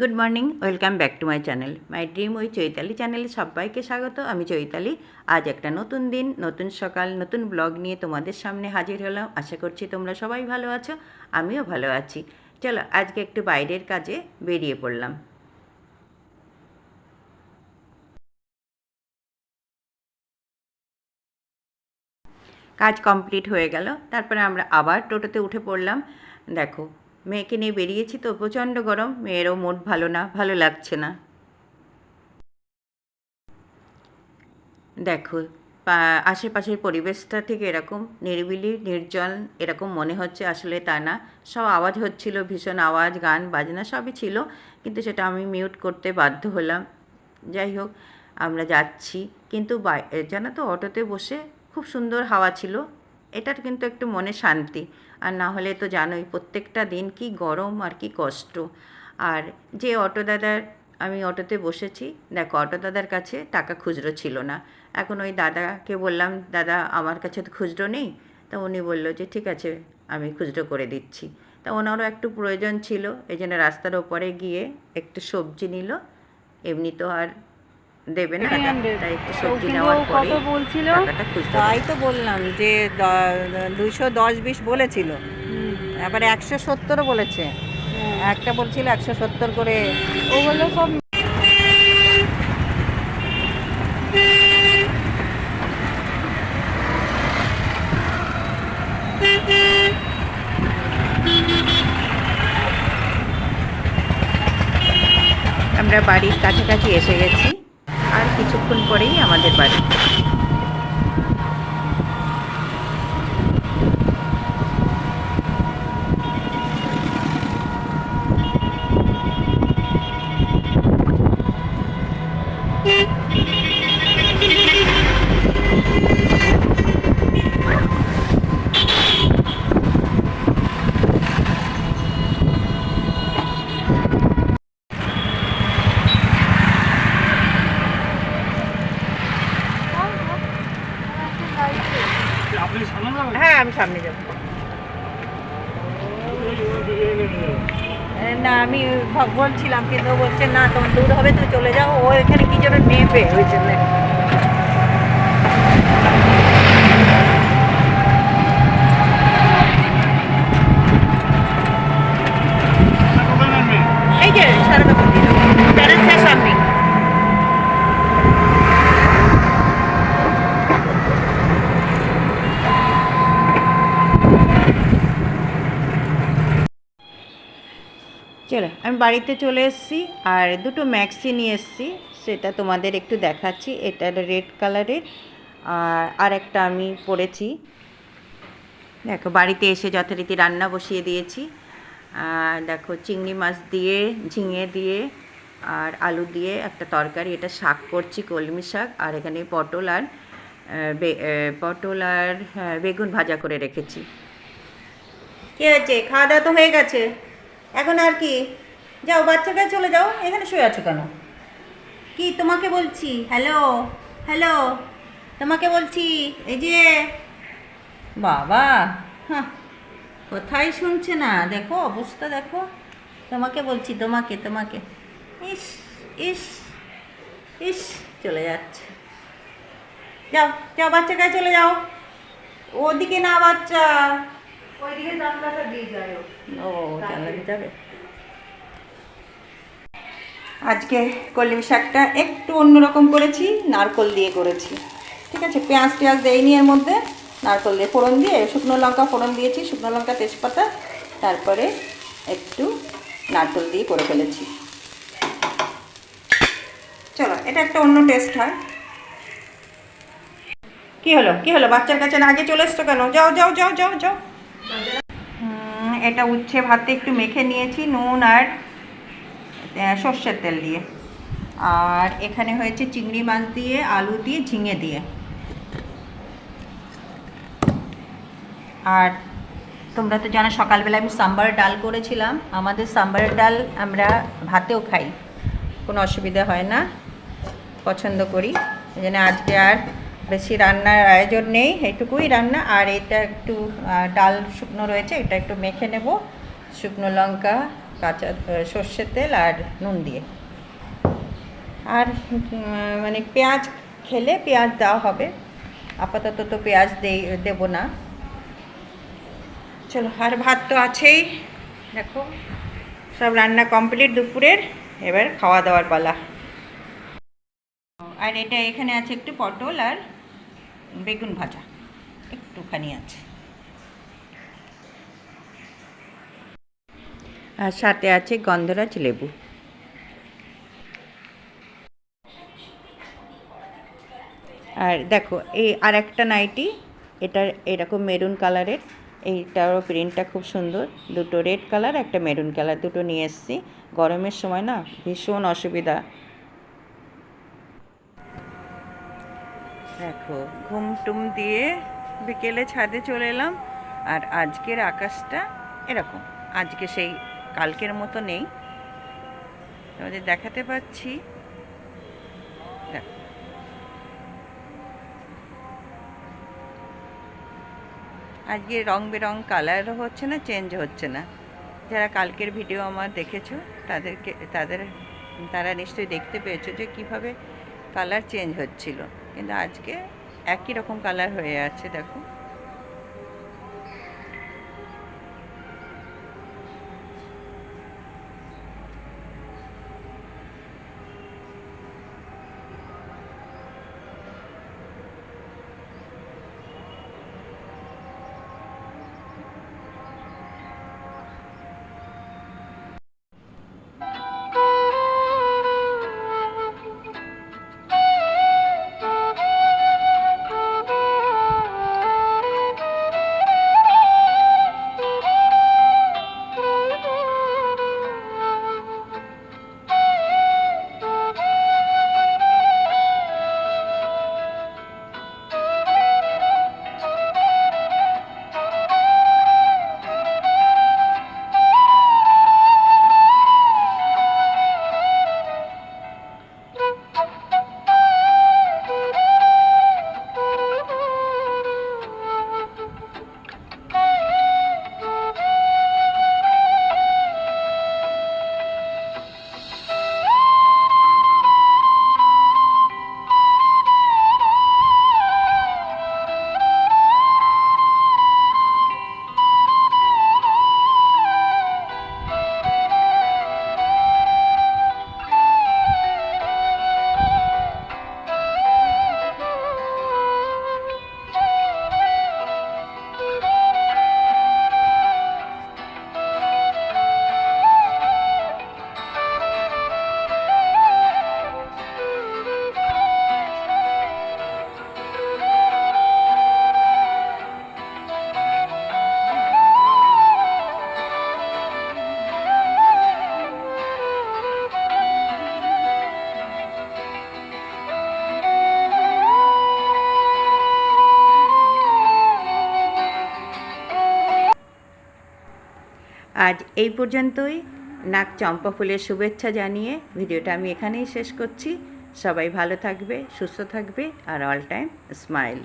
Good morning welcome back to my channel my dream ওই চৈতালি চ্যানেলে সবাইকে স্বাগত। আমি চৈতালি। আজ একটা নতুন দিন, নতুন সকাল, নতুন ব্লগ নিয়ে তোমাদের সামনে হাজির হলাম। আশা করছি তোমরা সবাই ভালো আছো, আমিও ভালো আছি। চলো, আজকে একটু বাইরের কাজে বেরিয়ে পড়লাম। কাজ কমপ্লিট হয়ে গেল। তারপরে আমরা আবার টোটোতে উঠে পড়লাম। দেখো মেয়েকে নিয়ে বেরিয়েছি তো, প্রচণ্ড গরম। মেয়েরও মুড ভালো না, ভালো লাগছে না। দেখো আশেপাশের পরিবেশটা ঠিক এরকম, নিরিবিলি, নির্জন এরকম মনে হচ্ছে আসলে তা না। সব আওয়াজ হচ্ছিল, ভীষণ আওয়াজ, গান, বাজনা সবই ছিল, কিন্তু সেটা আমি মিউট করতে বাধ্য হলাম। যাই হোক, আমরা যাচ্ছি। কিন্তু জানো তো, অটোতে বসে খুব সুন্দর হাওয়া ছিল। এটার কিন্তু একটু মনে শান্তি। আর না হলে তো জানোই প্রত্যেকটা দিন কি গরম আর কি কষ্ট। আর যে অটো দাদার, আমি অটোতে বসেছি, দেখো অটো দাদার কাছে টাকা খুচরো ছিল না। এখন ওই দাদাকে বললাম, দাদা, আমার কাছে তো খুচরো নেই। তা উনি বলল যে, ঠিক আছে, আমি খুচরো করে দিচ্ছি। তা ওনারও একটু প্রয়োজন ছিল, এই জন্য রাস্তার ওপরে গিয়ে একটু সবজি নিল। এমনি তো আর দেবে না তাই একটু সবজি নেওয়ার পরে কত বলছিল? তাই তো বললাম যে দুইশো দশ বিশ বলেছিল। এবারে একশো সত্তরও বলেছে। একটা বলছিল একশো সত্তর করে। ওগুলো সব আমরা বাড়ির কাছাকাছি এসে গেছি। কিছুক্ষণ পরেই আমাদের বাড়ি। সামনে যাব। না, আমি বলছিলাম কিন্তু বলছে, না, তোমার দূর হবে, তুমি চলে যাও। ও এখানে কি জন্য নেবে, ওই জন্য কোথায় নামবেন এই যে সারদা মন্দির প্যারেন্টসের সামনে চলো আমি বাড়িতে চলে এসেছি আর দুটো ম্যাক্সি নিয়ে এসেছি সেটা তোমাদের একটু দেখাচ্ছি। এটা রেড কালারের আর আর একটা আমি পরেছি। দেখো বাড়িতে এসে যথারীতি রান্না বসিয়ে দিয়েছি। আর দেখো চিংড়ি মাছ দিয়ে ঝিঙে দিয়ে আর আলু দিয়ে একটা তরকারি। এটা শাক করছি কলমি শাক আর এখানে পটল আর পটল আর হ্যাঁ, বেগুন ভাজা করে রেখেছি। কি হয়েছে? খাওয়া দাওয়া তো হয়ে গেছে? এখন আর কি? যাও বাচ্চার কাছে চলে যাও এখানে শুয়ে আছো কেন? কি তোমাকে বলছি? হ্যালো হ্যালো তোমাকে বলছি এই যে বাবা হ্যাঁ কোথায় শুনছে না? দেখো অবস্থা দেখো। তোমাকে বলছি তোমাকে তোমাকে। ইস ইস ইস চলে যাচ্ছে। যাও যাও বাচ্চার কাছে চলে যাও। ওদিকে না বাচ্চা। ওইদিকে জানলাটা দিয়ে যায় ও। ও জানাতে যাবে। আজকে কলমি শাকটা একটু অন্যরকম করেছি, নারকল দিয়ে করেছি। ঠিক আছে? পেঁয়াজ টেয়াজ দেয়নি এর মধ্যে, নারকল দিয়ে ফোড়ন দিয়ে, শুকনো লঙ্কা ফোড়ন দিয়েছি, শুকনো লঙ্কা তেজপাতা, তারপরে একটু নারকল দিয়ে করে ফেলেছি। চলো, এটা একটা অন্য টেস্ট হয়। কি হলো? কি হলো? বাচ্চার কাছে আগে চলে এসছো কেন? যাও যাও যাও যাও যাও। এটা উচ্ছে ভাতে একটু মেখে নিয়েছি, নুন আর সর্ষের তেল দিয়ে। আর এখানে হয়েছে চিংড়ি মাছ দিয়ে, আলু দিয়ে, ঝিঙে দিয়ে। আর তোমরা তো জানো সকালবেলা আমি সাম্বার ডাল করেছিলাম। আমাদের সাম্বার ডাল আমরা ভাতেও খাই। কোনো অসুবিধা হয় না। পছন্দ করি। এই জন্য আজকে আর বেশি রান্নার আয়োজন নেই, এটুকুই রান্না। আর এটা একটু ডাল শুকনো রয়েছে, এটা একটু মেখে নেব। শুকনো লঙ্কা কাঁচা সর্ষের তেল আর নুন দিয়ে। আর মানে পেঁয়াজ খেলে পেঁয়াজ দেওয়া হবে। আপাতত তো পেঁয়াজ দেবো না। চলো, আর ভাত তো আছেই। দেখো, সব রান্না কমপ্লিট দুপুরের। এবার খাওয়া দাওয়ার পালা। আর এটা এখানে আছে একটু পটল আর বেগুন ভাজা। একটুখানি আছে। আর সাথে আছে গন্ধরাজ লেবু। আর দেখো, এই আর একটা নাইটি এটা এরকম মেরুন কালারের, এইটারও প্রিন্টটা খুব সুন্দর। দুটো রেড কালার, একটা মেরুন কালার, দুটো নিয়ে এসেছি। গরমের সময় না, ভীষণ অসুবিধা। দেখো ঘুম টুম দিয়ে বিকেলে ছাদে চলে এলাম, আর আজকের আকাশটা এরকম। আজকে সেই কালকের মতো নেই। তোমাদের দেখাতে পাচ্ছি। দেখো। আজকে রং বেরং কালারও হচ্ছে না চেঞ্জ হচ্ছে না। যারা কালকের ভিডিও আমার দেখেছ, তাদেরকে, তাদের, তারা নিশ্চয়ই দেখতে পেয়েছ যে কীভাবে কালার চেঞ্জ হচ্ছিল। কিন্তু আজকে একই রকম কালার হয়ে আছে, দেখো। এই পর্যন্তই। নাক চম্পা ফুলের শুভেচ্ছা জানিয়ে ভিডিওটা আমি এখানেই শেষ করছি। সবাই ভালো থাকবে, সুস্থ থাকবে, আর অল টাইম স্মাইল